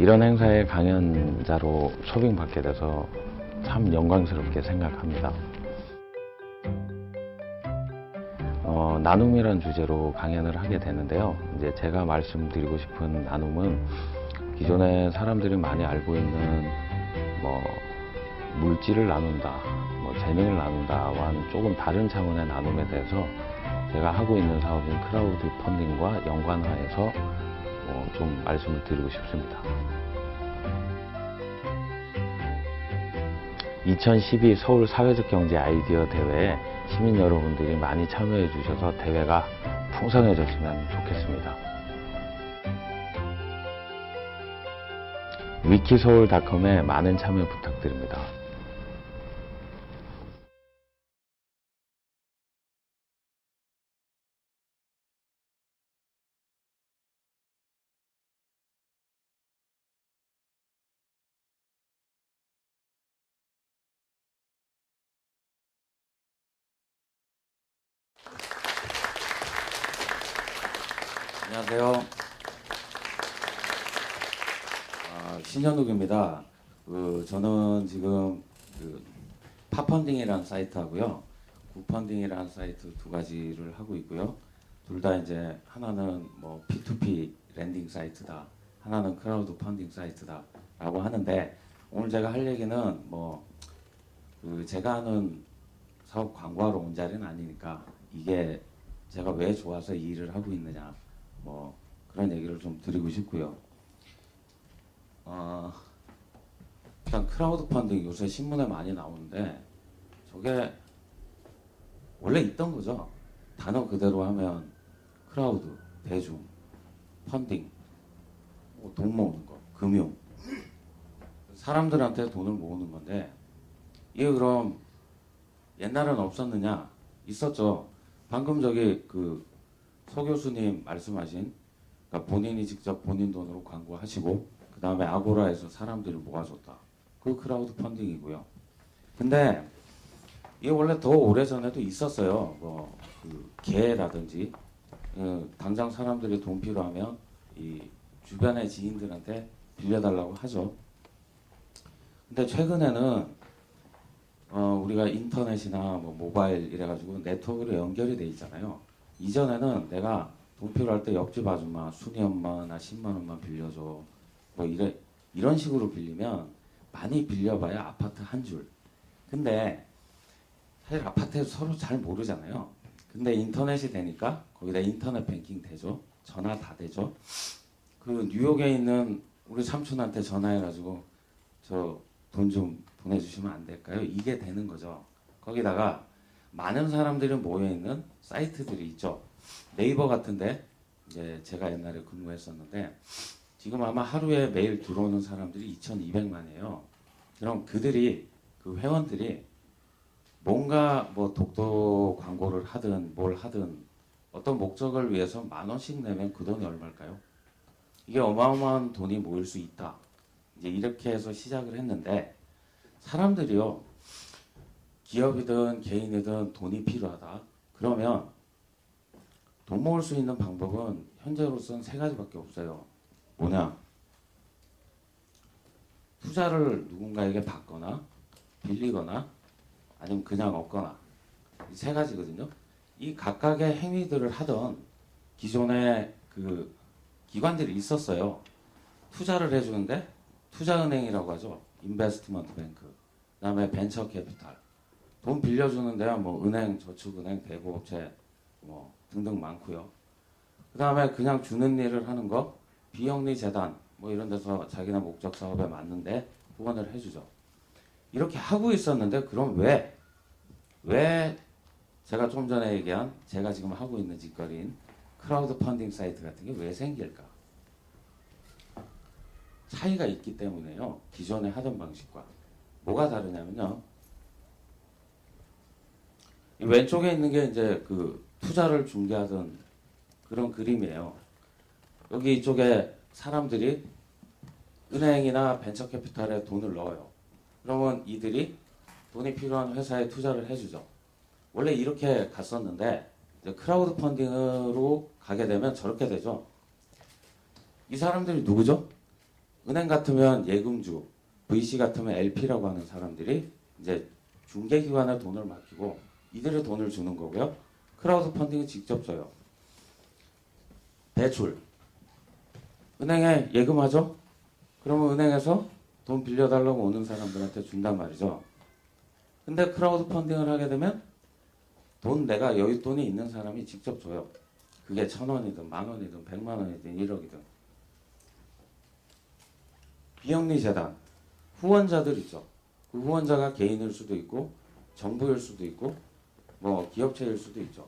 이런 행사의 강연자로 초빙받게 돼서 참 영광스럽게 생각합니다. 어, 나눔이란 주제로 강연을 하게 되는데요. 이제 제가 말씀드리고 싶은 나눔은 기존에 사람들이 많이 알고 있는 뭐 물질을 나눈다, 뭐 재능을 나눈다와는 조금 다른 차원의 나눔에 대해서 제가 하고 있는 사업인 크라우드 펀딩과 연관하여서 어, 좀 말씀을 드리고 싶습니다. 2012 서울 사회적 경제 아이디어 대회에 시민 여러분들이 많이 참여해 주셔서 대회가 풍성해졌으면 좋겠습니다. 위키서울닷컴에 많은 참여 부탁드립니다. 저는 지금 그 파펀딩이라는 사이트 하고요, 구펀딩이라는 사이트 두 가지를 하고 있고요. 둘 다 이제 하나는 뭐 P2P 랜딩 사이트다, 하나는 크라우드 펀딩 사이트다라고 하는데 오늘 제가 할 얘기는 뭐 그 제가 하는 사업 광고하러 온 자리는 아니니까 이게 제가 왜 좋아서 이 일을 하고 있느냐 뭐 그런 얘기를 좀 드리고 싶고요. 어, 일단 크라우드 펀딩 요새 신문에 많이 나오는데 저게 원래 있던 거죠. 단어 그대로 하면 크라우드, 대중, 펀딩, 뭐돈 모으는 거, 금융. 사람들한테 돈을 모으는 건데 이게 그럼 옛날엔 없었느냐? 있었죠. 방금 저기 그 서 교수님 말씀하신 그러니까 본인이 직접 본인 돈으로 광고하시고 그 다음에 아고라에서 사람들을 모아줬다. 그 크라우드 펀딩이고요. 근데 이게 원래 더 오래 전에도 있었어요. 뭐 그 개라든지 어, 당장 사람들이 돈 필요하면 이 주변의 지인들한테 빌려달라고 하죠. 근데 최근에는 어, 우리가 인터넷이나 뭐 모바일 이래가지고 네트워크로 연결이 돼 있잖아요. 이전에는 내가 돈 필요할 때 옆집 아줌마 순이 엄마 나 10만 원만 빌려줘. 뭐 이래 이런 식으로 빌리면 많이 빌려봐야 아파트 한 줄. 근데 사실 아파트에서 서로 잘 모르잖아요. 근데 인터넷이 되니까 거기다 인터넷 뱅킹 되죠. 전화 다 되죠. 그 뉴욕에 있는 우리 삼촌한테 전화해가지고 저 돈 좀 보내주시면 안 될까요? 이게 되는 거죠. 거기다가 많은 사람들이 모여 있는 사이트들이 있죠. 네이버 같은데 이제 제가 옛날에 근무했었는데 지금 아마 하루에 매일 들어오는 사람들이 2,200만이에요. 그럼 그들이 그 회원들이 뭔가 뭐 독도 광고를 하든 뭘 하든 어떤 목적을 위해서 만 원씩 내면 그 돈이 얼마일까요? 이게 어마어마한 돈이 모일 수 있다. 이제 이렇게 해서 시작을 했는데 사람들이요 기업이든 개인이든 돈이 필요하다. 그러면 돈 모을 수 있는 방법은 현재로서는 세 가지밖에 없어요. 뭐냐? 투자를 누군가에게 받거나 빌리거나 아니면 그냥 얻거나 이 세 가지거든요. 이 각각의 행위들을 하던 기존의 그 기관들이 있었어요. 투자를 해주는데 투자은행이라고 하죠. 인베스트먼트 뱅크. 그다음에 벤처 캐피탈. 돈 빌려주는데요. 뭐 은행, 저축은행, 대부업체 뭐 등등 많고요. 그다음에 그냥 주는 일을 하는 거 비영리 재단 뭐 이런 데서 자기네 목적 사업에 맞는데 후원을 해주죠. 이렇게 하고 있었는데 그럼 왜? 왜 제가 좀 전에 얘기한 제가 지금 하고 있는 짓거리인 크라우드 펀딩 사이트 같은 게 왜 생길까? 차이가 있기 때문에요. 기존에 하던 방식과 뭐가 다르냐면요. 이 왼쪽에 있는 게 이제 그 투자를 중개하던 그런 그림이에요. 여기 이쪽에 사람들이 은행이나 벤처캐피탈에 돈을 넣어요. 그러면 이들이 돈이 필요한 회사에 투자를 해주죠. 원래 이렇게 갔었는데 크라우드 펀딩으로 가게 되면 저렇게 되죠. 이 사람들이 누구죠? 은행 같으면 예금주, VC 같으면 LP라고 하는 사람들이 이제 중개기관에 돈을 맡기고 이들이 돈을 주는 거고요. 크라우드 펀딩은 직접 줘요. 대출. 은행에 예금하죠? 그러면 은행에서 돈 빌려달라고 오는 사람들한테 준단 말이죠. 근데 크라우드 펀딩을 하게 되면 돈 내가 여윳돈이 있는 사람이 직접 줘요. 그게 천 원이든 만 원이든 백만 원이든 일억이든. 비영리 재단 후원자들 있죠. 그 후원자가 개인일 수도 있고 정부일 수도 있고 뭐 기업체일 수도 있죠.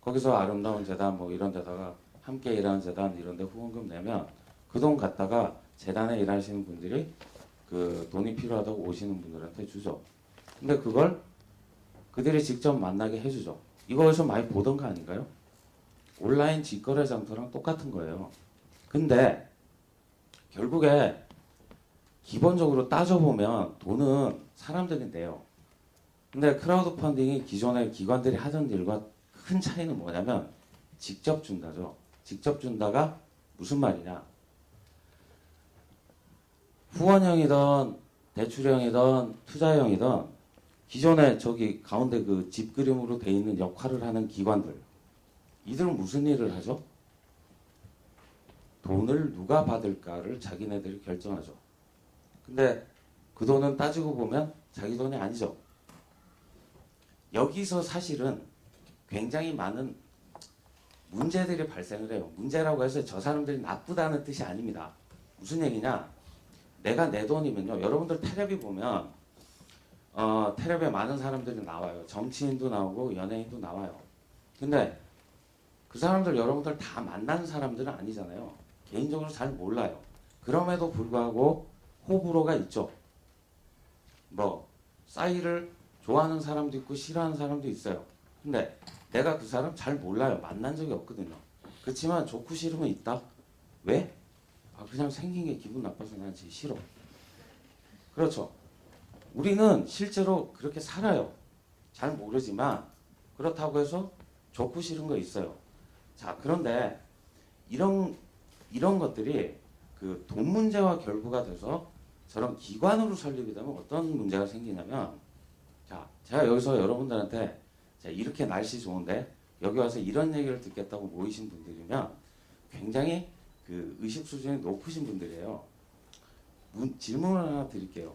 거기서 아름다운 재단 뭐 이런 데다가 함께 일하는 재단 이런 데 후원금 내면 그 돈 갖다가 재단에 일하시는 분들이 그 돈이 필요하다고 오시는 분들한테 주죠. 근데 그걸 그들이 직접 만나게 해주죠. 이거 어디서 많이 보던 거 아닌가요? 온라인 직거래 장터랑 똑같은 거예요. 근데 결국에 기본적으로 따져보면 돈은 사람들이 내요. 근데 크라우드 펀딩이 기존의 기관들이 하던 일과 큰 차이는 뭐냐면 직접 준다죠. 직접 준다가 무슨 말이냐? 후원형이든 대출형이든 투자형이든 기존에 저기 가운데 그 집 그림으로 돼 있는 역할을 하는 기관들 이들은 무슨 일을 하죠? 돈을 누가 받을까를 자기네들이 결정하죠. 근데 그 돈은 따지고 보면 자기 돈이 아니죠. 여기서 사실은 굉장히 많은 문제들이 발생을 해요. 문제라고 해서 저 사람들이 나쁘다는 뜻이 아닙니다. 무슨 얘기냐? 내가 내 돈이면요. 여러분들 텔레비 보면 어, 텔레비에 많은 사람들이 나와요. 정치인도 나오고 연예인도 나와요. 근데 그 사람들 여러분들 다 만난 사람들은 아니잖아요. 개인적으로 잘 몰라요. 그럼에도 불구하고 호불호가 있죠. 뭐 싸이를 좋아하는 사람도 있고 싫어하는 사람도 있어요. 근데 내가 그 사람 잘 몰라요. 만난 적이 없거든요. 그렇지만 좋고 싫으면 있다. 왜? 아 그냥 생긴 게 기분 나빠서 난 제일 싫어. 그렇죠. 우리는 실제로 그렇게 살아요. 잘 모르지만 그렇다고 해서 좋고 싫은 거 있어요. 자 그런데 이런 이런 것들이 그 돈 문제와 결부가 돼서 저런 기관으로 설립이 되면 어떤 문제가 생기냐면 자 제가 여기서 여러분들한테 자, 이렇게 날씨 좋은데 여기 와서 이런 얘기를 듣겠다고 모이신 분들이면 굉장히 그 의식 수준이 높으신 분들이에요. 문- 질문을 하나 드릴게요.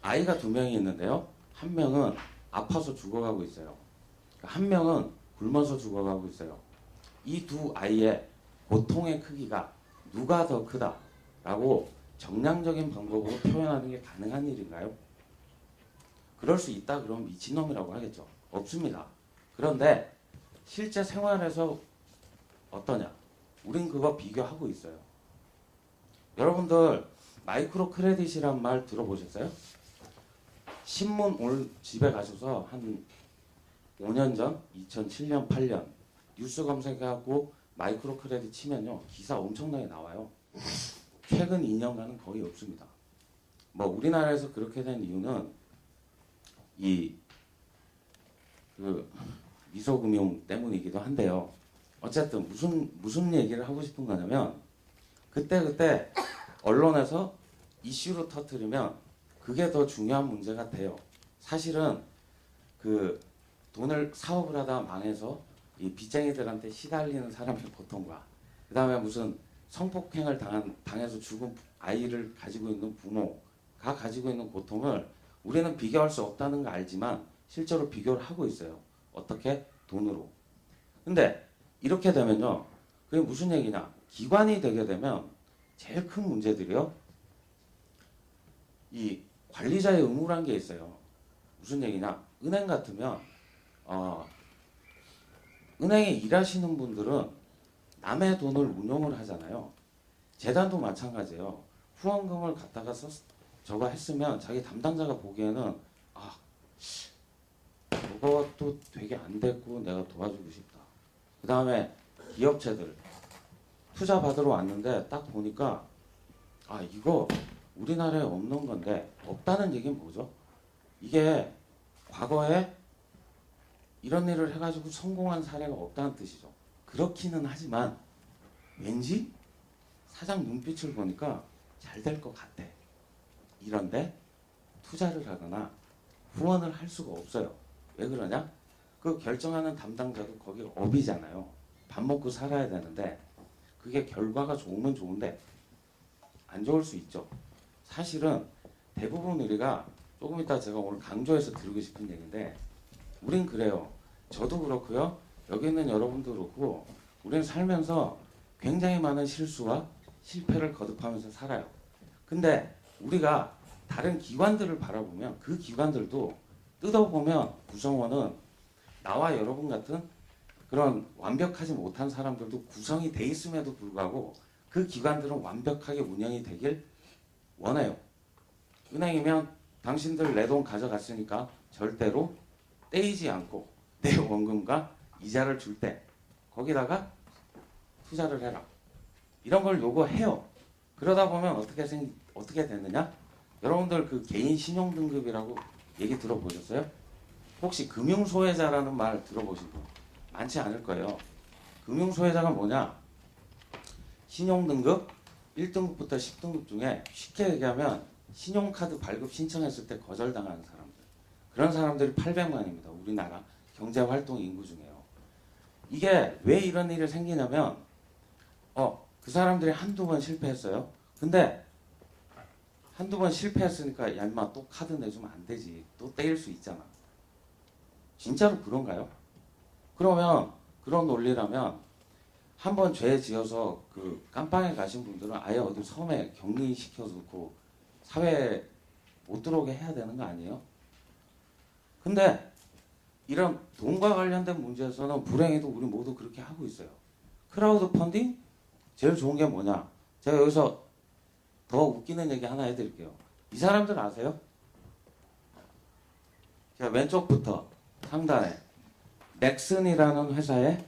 아이가 두 명이 있는데요. 한 명은 아파서 죽어가고 있어요. 한 명은 굶어서 죽어가고 있어요. 이 두 아이의 고통의 크기가 누가 더 크다라고 정량적인 방법으로 표현하는 게 가능한 일인가요? 그럴 수 있다 그러면 미친놈이라고 하겠죠. 없습니다. 그런데 실제 생활에서 어떠냐? 우린 그거 비교하고 있어요. 여러분들 마이크로 크레딧이란 말 들어보셨어요? 신문 오늘 집에 가셔서 한 5년 전, 2007년, 8년 뉴스 검색하고 마이크로 크레딧 치면요 기사 엄청나게 나와요. 최근 2년간은 거의 없습니다. 뭐 우리나라에서 그렇게 된 이유는 이 그 미소금융 때문이기도 한데요. 어쨌든 무슨 무슨 얘기를 하고 싶은 거냐면 그때 그때 언론에서 이슈로 터트리면 그게 더 중요한 문제가 돼요. 사실은 그 돈을 사업을 하다 망해서 이 빚쟁이들한테 시달리는 사람의 고통과 그 다음에 무슨 성폭행을 당한 당해서 죽은 아이를 가지고 있는 부모가 가지고 있는 고통을 우리는 비교할 수 없다는 거 알지만 실제로 비교를 하고 있어요. 어떻게 돈으로. 근데 이렇게 되면요. 그게 무슨 얘기냐? 기관이 되게 되면 제일 큰 문제들이요. 이 관리자의 의무란 게 있어요. 무슨 얘기냐? 은행 같으면 어, 은행에 일하시는 분들은 남의 돈을 운용을 하잖아요. 재단도 마찬가지예요. 후원금을 갖다가 썼, 저거 했으면 자기 담당자가 보기에는 아 저것도 되게 안 됐고 내가 도와주고 싶다. 그 다음에 기업체들 투자 받으러 왔는데 딱 보니까 아 이거 우리나라에 없는 건데 없다는 얘기는 뭐죠? 이게 과거에 이런 일을 해가지고 성공한 사례가 없다는 뜻이죠. 그렇기는 하지만 왠지 사장 눈빛을 보니까 잘 될 것 같아. 이런데 투자를 하거나 후원을 할 수가 없어요. 왜 그러냐? 그 결정하는 담당자도 거기 업이잖아요. 밥 먹고 살아야 되는데 그게 결과가 좋으면 좋은데 안 좋을 수 있죠. 사실은 대부분 우리가 조금 이따 제가 오늘 강조해서 드리고 싶은 얘기인데 우린 그래요. 저도 그렇고요. 여기 있는 여러분도 그렇고 우리는 살면서 굉장히 많은 실수와 실패를 거듭하면서 살아요. 근데 우리가 다른 기관들을 바라보면 그 기관들도 뜯어보면 구성원은 나와 여러분 같은 그런 완벽하지 못한 사람들도 구성이 돼 있음에도 불구하고 그 기관들은 완벽하게 운영이 되길 원해요. 은행이면 당신들 내 돈 가져갔으니까 절대로 떼이지 않고 내 원금과 이자를 줄 때 거기다가 투자를 해라. 이런 걸 요구해요. 그러다 보면 어떻게 생 어떻게 되느냐? 여러분들 그 개인 신용 등급이라고 얘기 들어보셨어요? 혹시 금융 소외자라는 말 들어보신 분 많지 않을 거예요. 금융 소외자가 뭐냐? 신용 등급 1등급부터 10등급 중에 쉽게 얘기하면 신용카드 발급 신청했을 때 거절당하는 사람들. 그런 사람들이 800만입니다. 우리나라 경제 활동 인구 중에요. 이게 왜 이런 일이 생기냐면 어, 그 사람들이 한두 번 실패했어요. 근데 한두 번 실패했으니까 야 임마 또 카드 내주면 안 되지. 또 떼일 수 있잖아. 진짜로 그런가요? 그러면 그런 논리라면 한번 죄 지어서 그 깜빵에 가신 분들은 아예 어디 섬에 격리시켜 놓고 사회에 못 들어오게 해야 되는 거 아니에요? 근데 이런 돈과 관련된 문제에서는 불행히도 우리 모두 그렇게 하고 있어요. 크라우드 펀딩 제일 좋은 게 뭐냐? 제가 여기서 더 웃기는 얘기 하나 해드릴게요. 이 사람들 아세요? 자 왼쪽부터 상단에 넥슨이라는 회사의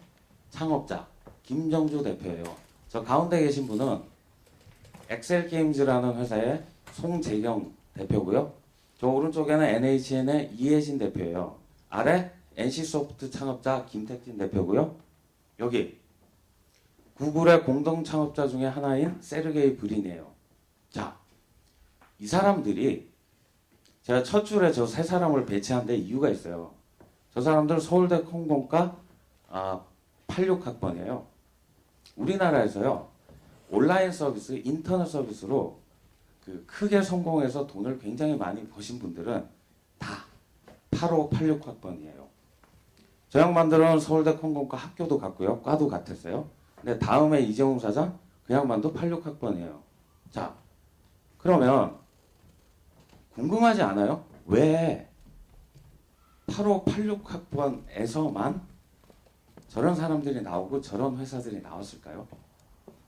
창업자 김정주 대표예요. 저 가운데 계신 분은 엑셀 게임즈라는 회사의 송재경 대표고요. 저 오른쪽에는 NHN의 이혜진 대표예요. 아래 NC소프트 창업자 김택진 대표고요. 여기 구글의 공동 창업자 중에 하나인 세르게이 브린이에요. 자, 이 사람들이 제가 첫 줄에 저 세 사람을 배치한 데 이유가 있어요. 저 사람들 서울대 콩공과 아, 86학번이에요. 우리나라에서요 온라인 서비스, 인터넷 서비스로 그 크게 성공해서 돈을 굉장히 많이 버신 분들은 다 85, 86학번이에요. 저 양반들은 서울대 콩공과 학교도 갔고요, 과도 같았어요. 근데 다음에 이재용 사장 그 양반도 86학번이에요. 자, 그러면 궁금하지 않아요? 왜 85, 86학번에서만 저런 사람들이 나오고 저런 회사들이 나왔을까요?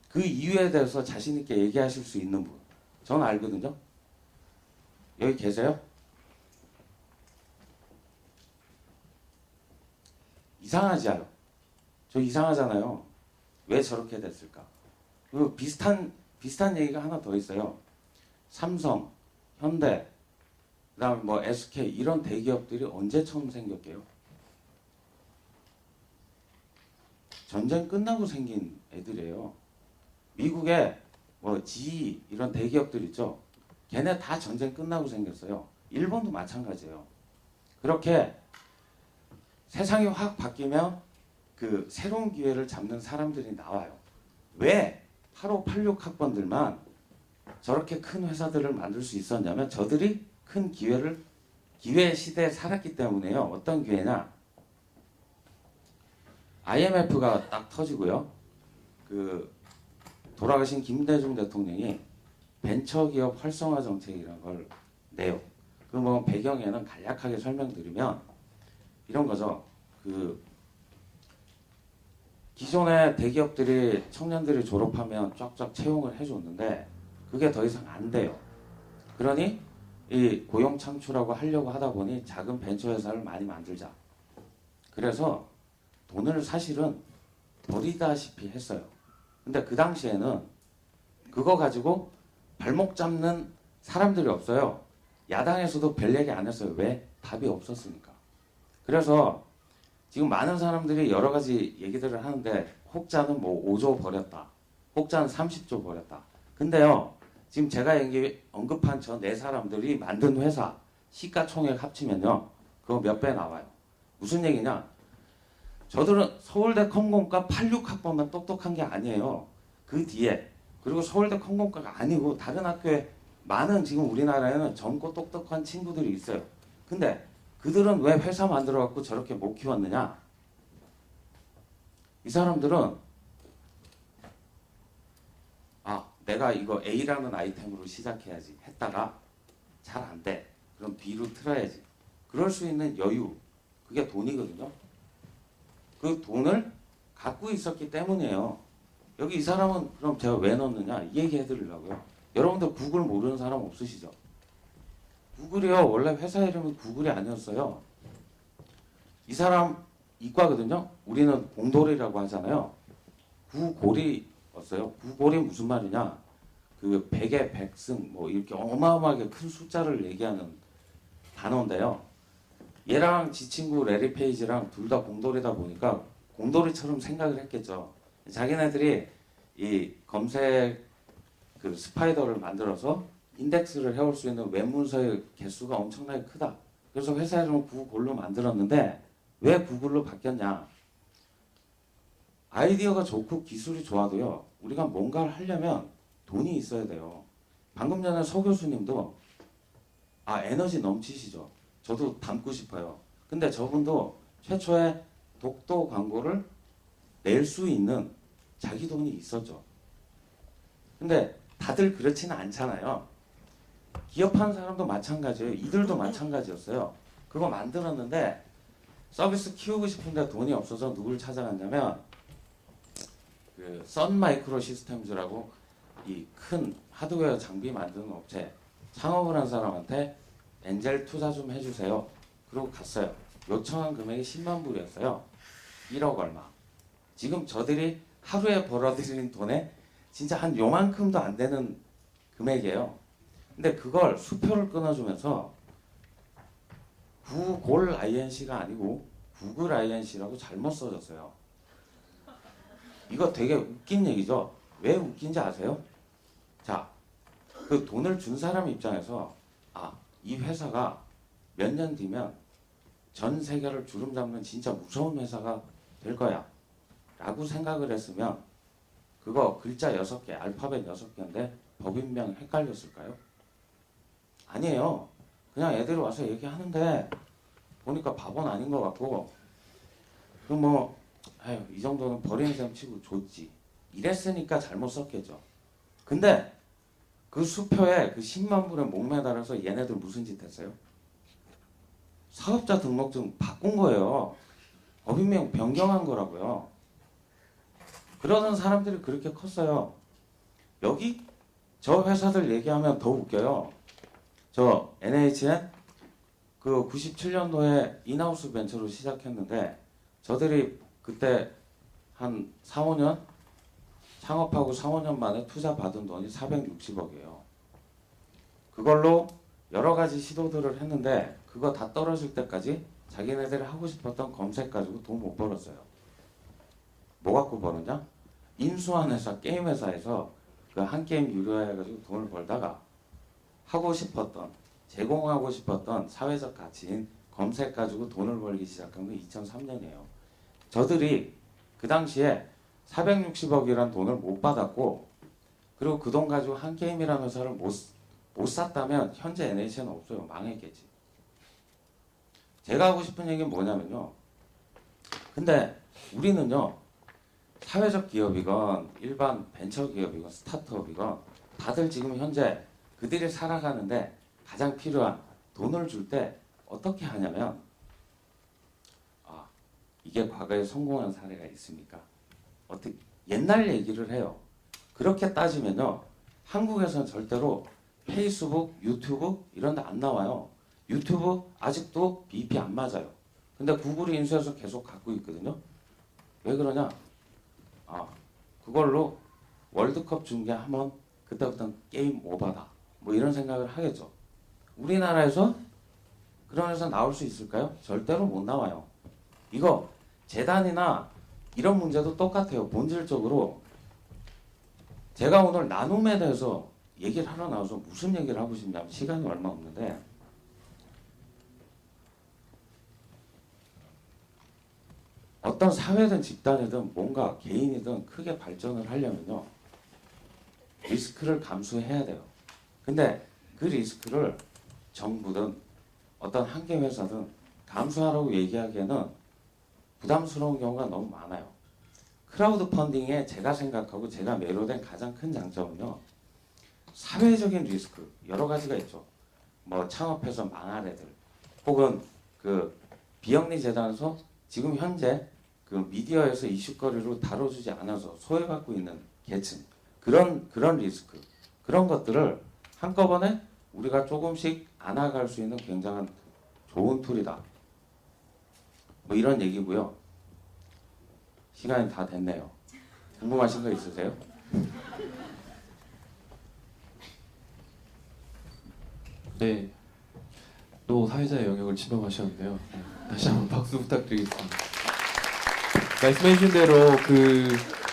그 이유에 대해서 자신 있게 얘기하실 수 있는 분, 저는 알거든요. 여기 계세요? 이상하지 않아요? 저 이상하잖아요. 왜 저렇게 됐을까? 그 비슷한 비슷한 얘기가 하나 더 있어요. 삼성, 현대, 그다음에 뭐 SK 이런 대기업들이 언제 처음 생겼게요? 전쟁 끝나고 생긴 애들이에요. 미국에 뭐 GE 이런 대기업들 있죠. 걔네 다 전쟁 끝나고 생겼어요. 일본도 마찬가지예요. 그렇게 세상이 확 바뀌면 그 새로운 기회를 잡는 사람들이 나와요. 왜 85, 86 학번들만 저렇게 큰 회사들을 만들 수 있었냐면 저들이 큰 기회를 기회 시대에 살았기 때문에요. 어떤 기회냐? IMF가 딱 터지고요. 그 돌아가신 김대중 대통령이 벤처기업 활성화 정책이라는 걸 내요. 그뭐 배경에는 간략하게 설명드리면 이런 거죠. 그 기존의 대기업들이 청년들이 졸업하면 쫙쫙 채용을 해줬는데 그게 더 이상 안 돼요. 그러니 이 고용 창출하고 하려고 하다 보니 작은 벤처 회사를 많이 만들자. 그래서 돈을 사실은 버리다시피 했어요. 근데 그 당시에는 그거 가지고 발목 잡는 사람들이 없어요. 야당에서도 별 얘기 안 했어요. 왜? 답이 없었으니까. 그래서 지금 많은 사람들이 여러 가지 얘기들을 하는데 혹자는 뭐 5조 버렸다. 혹자 한 30조 벌였다. 근데요, 지금 제가 언급한 저 네 사람들이 만든 회사 시가총액 합치면요, 그거 몇 배 나와요. 무슨 얘기냐? 저들은 서울대 컴공과 86학번만 똑똑한 게 아니에요. 그 뒤에 그리고 서울대 컴공과가 아니고 다른 학교에 많은 지금 우리나라에는 젊고 똑똑한 친구들이 있어요. 근데 그들은 왜 회사 만들어 갖고 저렇게 못 키웠느냐? 이 사람들은 아, 내가 이거 A라는 아이템으로 시작해야지 했다가 잘 안 돼. 그럼 B로 틀어야지. 그럴 수 있는 여유. 그게 돈이거든요. 그 돈을 갖고 있었기 때문이에요. 여기 이 사람은 그럼 제가 왜 넣느냐 이 얘기 해드리려고요. 여러분들 구글 모르는 사람 없으시죠? 구글이요 원래 회사 이름이 구글이 아니었어요. 이 사람 이과거든요. 우리는 공돌이라고 하잖아요. 구골이었어요. 구골이 무슨 말이냐? 그 백의 백승 뭐 이렇게 어마어마하게 큰 숫자를 얘기하는 단어인데요. 얘랑 지 친구 레리 페이지랑 둘 다 공돌이다 보니까 공돌이처럼 생각을 했겠죠. 자기네들이 이 검색 그 스파이더를 만들어서 인덱스를 해올 수 있는 웹문서의 개수가 엄청나게 크다. 그래서 회사 이름을 구글로 만들었는데 왜 구글로 바뀌었냐? 아이디어가 좋고 기술이 좋아도요. 우리가 뭔가를 하려면 돈이 있어야 돼요. 방금 전에 서 교수님도 아 에너지 넘치시죠. 저도 담고 싶어요. 근데 저분도 최초에 독도 광고를 낼 수 있는 자기 돈이 있었죠. 근데 다들 그렇지는 않잖아요. 기업하는 사람도 마찬가지예요. 이들도 마찬가지였어요. 그거 만들었는데 서비스 키우고 싶은데 돈이 없어서 누굴 찾아갔냐면 그 썬 마이크로 시스템즈라고 이 큰 하드웨어 장비 만드는 업체 창업을 한 사람한테 엔젤 투자 좀 해주세요. 그러고 갔어요. 요청한 금액이 10만 불이었어요. 1억 얼마. 지금 저들이 하루에 벌어들이는 돈에 진짜 한 요만큼도 안 되는 금액이에요. 근데 그걸 수표를 끊어주면서 구골 INC가 아니고 구글 INC라고 잘못 써졌어요. 이거 되게 웃긴 얘기죠. 왜 웃긴지 아세요? 자, 그 돈을 준 사람 입장에서 아, 이 회사가 몇 년 뒤면 전 세계를 주름 잡는 진짜 무서운 회사가 될 거야. 라고 생각을 했으면 그거 글자 6개, 알파벳 6개인데 법인명 헷갈렸을까요? 아니에요. 그냥 애들이 와서 얘기하는데 보니까 바보는 아닌 것 같고 그뭐 아유 이 정도는 버리는 셈 치고 좋지 이랬으니까 잘못 썼겠죠. 근데 그 수표에 그 10만 불에 목매달아서 얘네들 무슨 짓 했어요? 사업자 등록증 바꾼 거예요. 법인명 변경한 거라고요. 그러는 사람들이 그렇게 컸어요. 여기 저 회사들 얘기하면 더 웃겨요. 저 NHN 그 97년도에 인하우스 벤처로 시작했는데 저들이 그때 한 4, 5년 창업하고 4, 5년 만에 투자 받은 돈이 460억이에요. 그걸로 여러 가지 시도들을 했는데 그거 다 떨어질 때까지 자기네들이 하고 싶었던 검색 가지고 돈 못 벌었어요. 뭐 갖고 벌었냐? 인수한 회사, 게임 회사에서 그 한 게임 유료해가지고 돈을 벌다가 하고 싶었던, 제공하고 싶었던 사회적 가치인 검색 가지고 돈을 벌기 시작한 게 2003년이에요. 저들이 그 당시에 460억이란 돈을 못 받았고, 그리고 그 돈 가지고 한 게임이라는 회사를 못, 못 샀다면 현재 NH는 없어요. 망했겠지. 제가 하고 싶은 얘기는 뭐냐면요. 근데 우리는요, 사회적 기업이건 일반 벤처 기업이건 스타트업이건 다들 지금 현재 그들이 살아가는데 가장 필요한 돈을 줄 때 어떻게 하냐면 아 이게 과거에 성공한 사례가 있습니까? 어떻게 옛날 얘기를 해요. 그렇게 따지면요 한국에서는 절대로 페이스북, 유튜브 이런 데 안 나와요. 유튜브 아직도 BP 안 맞아요. 근데 구글이 인수해서 계속 갖고 있거든요. 왜 그러냐? 아, 그걸로 월드컵 중계하면 그때부터 게임 오바다. 뭐 이런 생각을 하겠죠. 우리나라에서 그런 회사 나올 수 있을까요? 절대로 못 나와요. 이거 재단이나 이런 문제도 똑같아요. 본질적으로 제가 오늘 나눔에 대해서 얘기를 하러 나와서 무슨 얘기를 하고 싶냐면 시간이 얼마 없는데 어떤 사회든 집단이든 뭔가 개인이든 크게 발전을 하려면요 리스크를 감수해야 돼요. 근데 그 리스크를 정부든 어떤 한계 회사든 감수하라고 얘기하기에는 부담스러운 경우가 너무 많아요. 크라우드 펀딩에 제가 생각하고 제가 매료된 가장 큰 장점은요. 사회적인 리스크 여러 가지가 있죠. 뭐 창업해서 망한 애들 혹은 그 비영리 재단에서 지금 현재 그 미디어에서 이슈거리로 다뤄주지 않아서 소외받고 있는 계층 그런 그런 리스크 그런 것들을 한꺼번에 우리가 조금씩 안아갈 수 있는 굉장한 좋은 툴이다. 뭐 이런 얘기고요. 시간이 다 됐네요. 궁금하신 거 있으세요? 네. 또 사회자의 영역을 침범하셨는데요. 네, 다시 한번 박수 부탁드리겠습니다. 말씀해주신 대로 그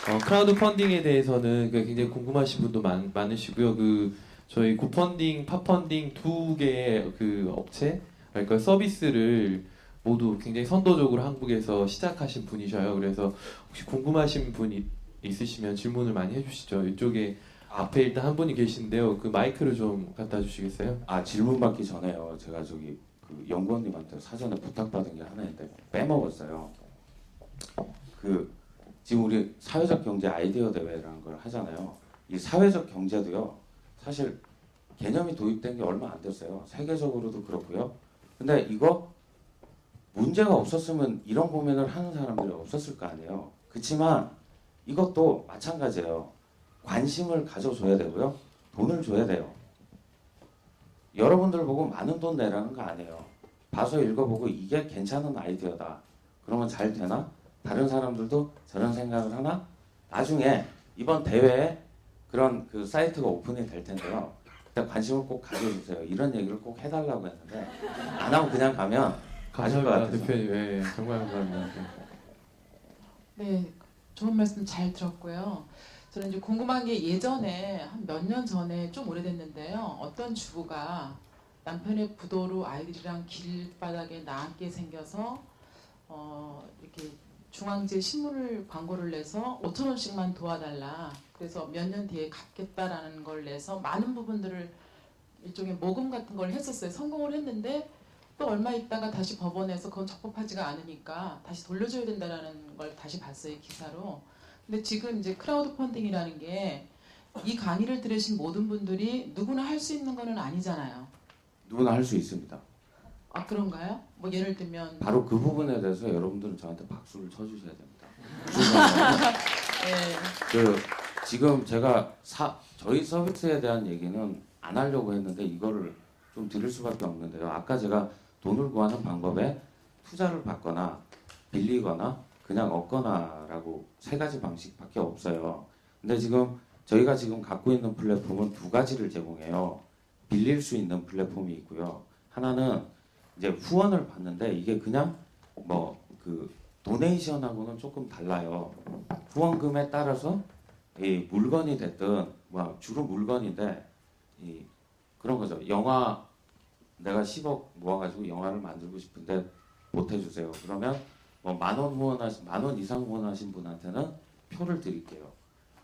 어, 크라우드 펀딩에 대해서는 그 굉장히 궁금하신 분도 많, 많으시고요. 그 저희 구펀딩, 팝펀딩 두 개의 그 업체, 그러니까 서비스를 모두 굉장히 선도적으로 한국에서 시작하신 분이셔요. 그래서 혹시 궁금하신 분이 있으시면 질문을 많이 해주시죠. 이쪽에 앞에 일단 한 분이 계신데요. 그 마이크를 좀 갖다 주시겠어요? 아 질문 받기 전에요. 제가 저기 그 연구원님한테 사전에 부탁받은 게 하나 있는데 빼먹었어요. 그 지금 우리 사회적 경제 아이디어 대회라는 걸 하잖아요. 이 사회적 경제도요. 사실 개념이 도입된 게 얼마 안 됐어요. 세계적으로도 그렇고요. 근데 이거 문제가 없었으면 이런 고민을 하는 사람들이 없었을 거 아니에요. 그렇지만 이것도 마찬가지예요. 관심을 가져줘야 되고요. 돈을 줘야 돼요. 여러분들 보고 많은 돈 내라는 거 아니에요. 봐서 읽어보고 이게 괜찮은 아이디어다. 그러면 잘 되나? 다른 사람들도 저런 생각을 하나? 나중에 이번 대회에 그런 그 사이트가 오픈이 될 텐데요. 그때 관심을 꼭 가져주세요. 이런 얘기를 꼭 해달라고 했는데 안 하고 그냥 가면 감사합니다. 대표님. 예, 예, 정말 감사합니다. 네, 좋은 말씀 잘 들었고요. 저는 이제 궁금한 게 예전에 한 몇 년 전에 좀 오래됐는데요. 어떤 주부가 남편의 부도로 아이들이랑 길바닥에 나앉게 생겨서 어, 이렇게 중앙제 신문을 광고를 내서 5천 원씩만 도와달라. 그래서 몇 년 뒤에 갚겠다라는 걸 내서 많은 부분들을 일종의 모금 같은 걸 했었어요. 성공을 했는데 또 얼마 있다가 다시 법원에서 그건 적법하지가 않으니까 다시 돌려줘야 된다라는 걸 다시 봤어요 기사로. 근데 지금 이제 크라우드 펀딩이라는 게 이 강의를 들으신 모든 분들이 누구나 할 수 있는 거는 아니잖아요. 누구나 할 수 있습니다. 아 그런가요? 뭐 예를 들면 바로 그 부분에 대해서 여러분들은 저한테 박수를 쳐주셔야 됩니다. 예, 그 지금 제가 사, 저희 서비스에 대한 얘기는 안 하려고 했는데 이거를 좀 드릴 수밖에 없는데요. 아까 제가 돈을 구하는 방법에 투자를 받거나 빌리거나 그냥 얻거나라고 세 가지 방식밖에 없어요. 근데 지금 저희가 지금 갖고 있는 플랫폼은 두 가지를 제공해요. 빌릴 수 있는 플랫폼이 있고요. 하나는 이제 후원을 받는데 이게 그냥 뭐 그 도네이션하고는 조금 달라요. 후원금에 따라서 이 물건이 됐든 뭐 주로 물건인데 이 그런 거죠. 영화 내가 10억 모아가지고 영화를 만들고 싶은데 못 해주세요. 그러면 뭐 만원 후원하신 만원 이상 후원하신 분한테는 표를 드릴게요.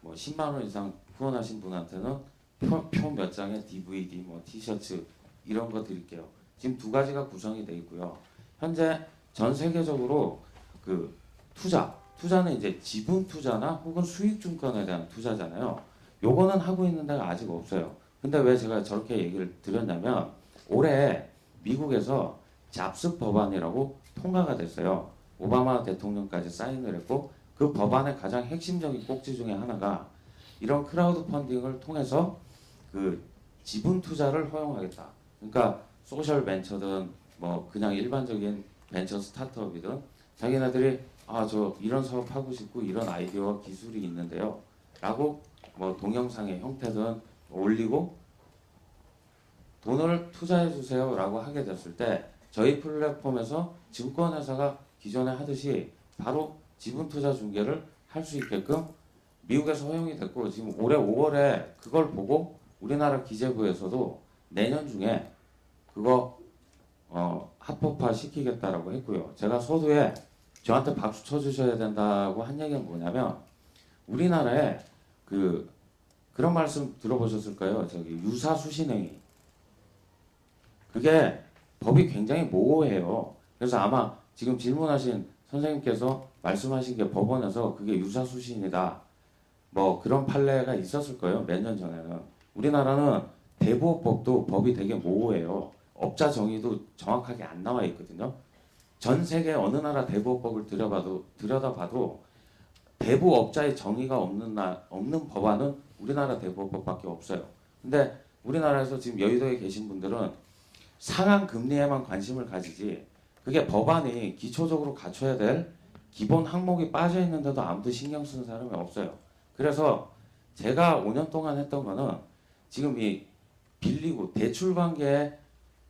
뭐 10만 원 이상 후원하신 분한테는 표 몇 장의 DVD, 뭐 티셔츠 이런 거 드릴게요. 지금 두 가지가 구성이 돼 있고요. 현재 전 세계적으로 그 투자, 투자는 이제 지분 투자나 혹은 수익 증권에 대한 투자잖아요. 요거는 하고 있는 데가 아직 없어요. 근데 왜 제가 저렇게 얘기를 드렸냐면 올해 미국에서 잡스 법안이라고 통과가 됐어요. 오바마 대통령까지 사인을 했고 그 법안의 가장 핵심적인 꼭지 중에 하나가 이런 크라우드 펀딩을 통해서 그 지분 투자를 허용하겠다. 그러니까 소셜 벤처든 뭐 그냥 일반적인 벤처 스타트업이든 자기네들이 아 저 이런 사업 하고 싶고 이런 아이디어와 기술이 있는데요. 라고 뭐 동영상의 형태든 올리고 돈을 투자해 주세요라고 하게 됐을 때 저희 플랫폼에서 증권 회사가 기존에 하듯이 바로 지분 투자 중개를 할 수 있게끔 미국에서 허용이 됐고 지금 올해 5월에 그걸 보고 우리나라 기재부에서도 내년 중에 그거 어, 합법화 시키겠다라고 했고요. 제가 서두에 저한테 박수 쳐주셔야 된다고 한 얘기는 뭐냐면 우리나라에 그 그런 말씀 들어보셨을까요? 저기 유사 수신행위 그게 법이 굉장히 모호해요. 그래서 아마 지금 질문하신 선생님께서 말씀하신 게 법원에서 그게 유사 수신이다. 뭐 그런 판례가 있었을 거예요. 몇 년 전에는 우리나라는 대부업법도 법이 되게 모호해요. 업자 정의도 정확하게 안 나와 있거든요. 전 세계 어느 나라 대부업법을 들여봐도 들여다봐도 대부업자의 정의가 없는 나 없는 법안은 우리나라 대부업법밖에 없어요. 근데 우리나라에서 지금 여의도에 계신 분들은 상한 금리에만 관심을 가지지 그게 법안이 기초적으로 갖춰야 될 기본 항목이 빠져 있는데도 아무도 신경 쓰는 사람이 없어요. 그래서 제가 5년 동안 했던 거는 지금 이 빌리고 대출 관계에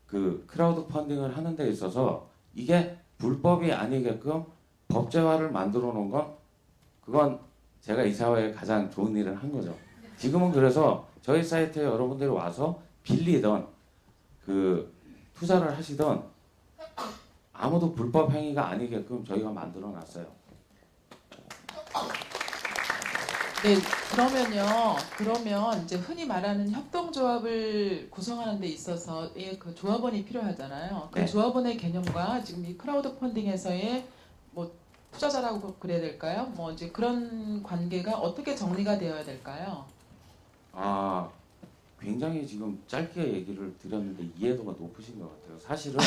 그 크라우드 펀딩을 하는 데 있어서 이게 불법이 아니게끔 법제화를 만들어 놓은 건 그건 제가 이 사회에 가장 좋은 일을 한 거죠. 지금은 그래서 저희 사이트에 여러분들이 와서 빌리던 그 투자를 하시던 아무도 불법 행위가 아니게끔 저희가 만들어 놨어요. 네, 그러면요. 그러면 이제 흔히 말하는 협동조합을 구성하는 데 있어서 예, 그 조합원이 필요하잖아요. 그 네. 조합원의 개념과 지금 이 크라우드 펀딩에서의 뭐 투자자라고 그래야 될까요? 뭐 이제 그런 관계가 어떻게 정리가 되어야 될까요? 아, 굉장히 지금 짧게 얘기를 드렸는데 이해도가 높으신 것 같아요. 사실은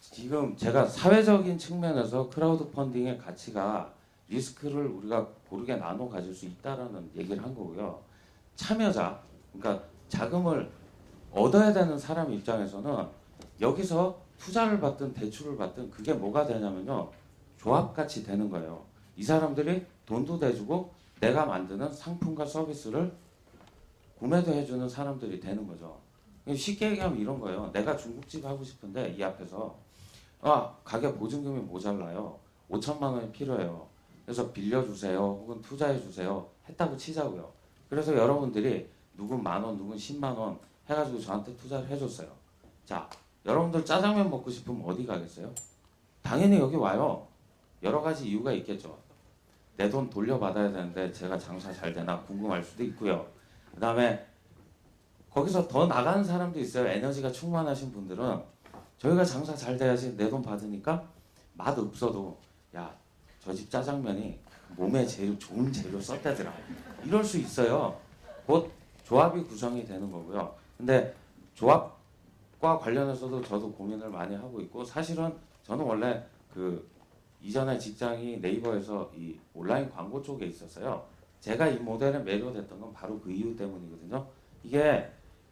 지금 제가 사회적인 측면에서 크라우드 펀딩의 가치가 리스크를 우리가 고르게 나눠 가질 수 있다라는 얘기를 한 거고요. 참여자, 그러니까 자금을 얻어야 되는 사람 입장에서는 여기서 투자를 받든 대출을 받든 그게 뭐가 되냐면요. 조합같이 되는 거예요. 이 사람들이 돈도 대주고 내가 만드는 상품과 서비스를 구매도 해주는 사람들이 되는 거죠. 쉽게 얘기하면 이런 거예요. 내가 중국집 하고 싶은데 이 앞에서 아 가게 보증금이 모자라요. 5천만 원이 필요해요. 그래서 빌려주세요. 혹은 투자해주세요. 했다고 치자고요. 그래서 여러분들이 누군 만 원, 누군 10만 원 해가지고 저한테 투자를 해줬어요. 자, 여러분들 짜장면 먹고 싶으면 어디 가겠어요? 당연히 여기 와요. 여러 가지 이유가 있겠죠. 내 돈 돌려받아야 되는데 제가 장사 잘 되나 궁금할 수도 있고요. 그 다음에 거기서 더 나가는 사람도 있어요. 에너지가 충만하신 분들은 저희가 장사 잘 돼야지 내 돈 받으니까 맛 없어도 야 저 집 짜장면이 몸에 제일 좋은 재료 썼다더라. 이럴 수 있어요. 곧 조합이 구성이 되는 거고요. 근데 조합과 관련해서도 저도 고민을 많이 하고 있고 사실은 저는 원래 그 이전에 직장이 네이버에서 이 온라인 광고 쪽에 있었어요. 제가 이 모델에 매료됐던 건 바로 그 이유 때문이거든요. 이게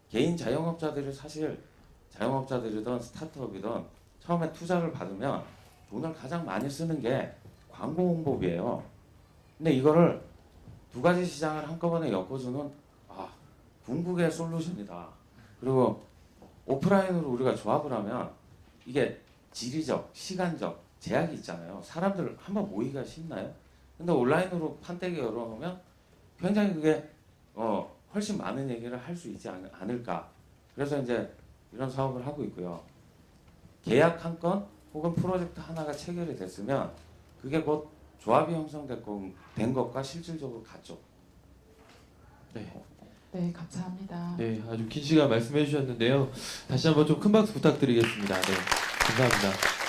개인 자영업자들이 사실 자영업자들이든 스타트업이든 처음에 투자를 받으면 돈을 가장 많이 쓰는 게 광고 홍보비예요. 근데 이거를 두 가지 시장을 한꺼번에 엮어주는 아 궁극의 솔루션이다. 그리고 오프라인으로 우리가 조합을 하면 이게 지리적, 시간적 제약이 있잖아요. 사람들 한번 모이기가 쉽나요? 근데 온라인으로 판때기 열어놓으면 굉장히 그게 어, 훨씬 많은 얘기를 할 수 있지 않, 않을까. 그래서 이제 이런 사업을 하고 있고요. 계약 한 건 혹은 프로젝트 하나가 체결이 됐으면 그게 곧 조합이 형성된 것- 것과 실질적으로 같죠. 네. 네, 감사합니다. 네, 아주 긴 시간 말씀해 주셨는데요. 다시 한번 좀 큰 박수 부탁드리겠습니다. 네, 감사합니다.